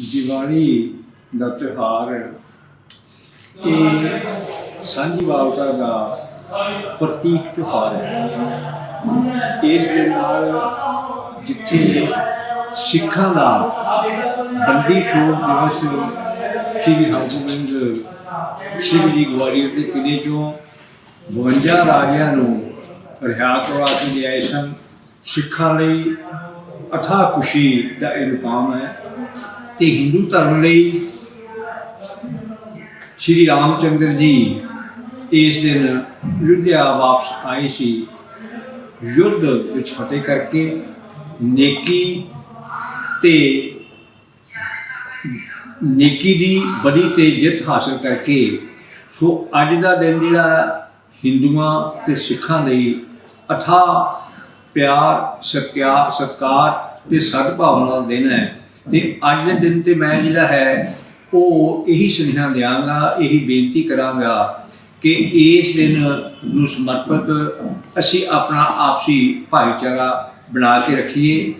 ਦੀਵਾਲੀ ਦਾ ਤਿਉਹਾਰ ਇਹ ਸਾਂਝੀਵਾਲਤਾ ਦਾ ਪ੍ਰਤੀਕ ਤਿਉਹਾਰ ਹੈ। ਇਸ ਦੇ ਨਾਲ ਜਿੱਥੇ ਸਿੱਖਾਂ ਦਾ ਬੰਦੀ ਛੋੜ ਦਿਵਸ ਸ਼੍ਰੀ ਹਰਗੋਬਿੰਦ ਸਿੰਘ ਜੀ ਗਵਾਲੀਅਰ ਦੇ ਕਿਲੇ ਚੋਂ 52 ਰਾਜਿਆਂ ਨੂੰ ਰਿਹਾ ਕਰਵਾ ਕੇ ਲਿਆਏ ਸਨ। ਸਿੱਖਾਂ ਲਈ ਅਥਾ ਖੁਸ਼ੀ ਦਾ ਇਹ ਮੁਕਾਮ ਹੈ। ਤੇ ਹਿੰਦੂ ਧਰਮ ਲਈ ਸ਼੍ਰੀ ਰਾਮਚੰਦਰ ਜੀ ਇਸ ਦਿਨ ਯੁੱਧਿਆ ਵਾਪਸ ਆਏ ਸੀ। ਯੁੱਧ ਵਿੱਚ ਫਤਿਹ ਕਰਕੇ ਨੇਕੀ ਤੇ ਨੇਕੀ ਦੀ ਬੜੀ ਤੇ ਜਿੱਤ ਹਾਸਲ ਕਰਕੇ ਸੋ ਅੱਜ ਦਾ ਦਿਨ ਜਿਹੜਾ ਹਿੰਦੂਆਂ ਤੇ ਸਿੱਖਾਂ ਲਈ ਅਥਾ ਪਿਆਰ, ਸਤਿਕਾਰ ਸਤਕਾਰ ਤੇ ਸਦਭਾਵਨਾ ਦਾ ਦਿਨ ਹੈ। ਤੇ ਅੱਜ ਦੇ ਦਿਨ ਤੇ ਮੈਂ ਜਿਹੜਾ ਹੈ, ਉਹ ਇਹੀ ਸੁਨੇਹਾ ਦਿਆਂਗਾ, ਇਹੀ ਬੇਨਤੀ ਕਰਾਂਗਾ ਕਿ ਇਸ ਦਿਨ ਨੂੰ ਸਮਰਪਿਤ ਅਸੀਂ ਆਪਣਾ ਆਪਸੀ ਭਾਈਚਾਰਾ ਬਣਾ ਕੇ ਰੱਖੀਏ।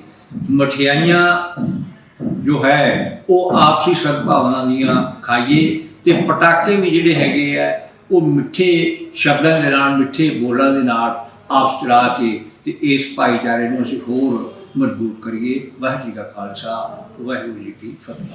ਮਠਿਆਈਆਂ ਜੋ ਹੈ, ਉਹ ਆਪਸੀ ਸਦਭਾਵਨਾ ਦੀਆਂ ਖਾਈਏ ਤੇ ਪਟਾਕੇ ਵੀ ਜਿਹੜੇ ਹੈਗੇ ਆ, ਉਹ ਮਿੱਠੇ ਸ਼ਬਦਾਂ ਦੇ ਨਾਲ, ਮਿੱਠੇ ਬੋਲਾਂ ਦੇ ਨਾਲ ਆਪਸ ਚਲਾ ਕੇ ਤੇ ਇਸ ਭਾਈਚਾਰੇ ਨੂੰ ਅਸੀਂ ਹੋਰ ਮਜ਼ਬੂਤ ਕਰੀਏ। ਵਾਹਿਗੁਰੂ ਜੀ ਕਾ ਖਾਲਸਾ ਵਾਹਿਗੁਰੂ ਜੀ ਕੀ ਫਤਿਹ।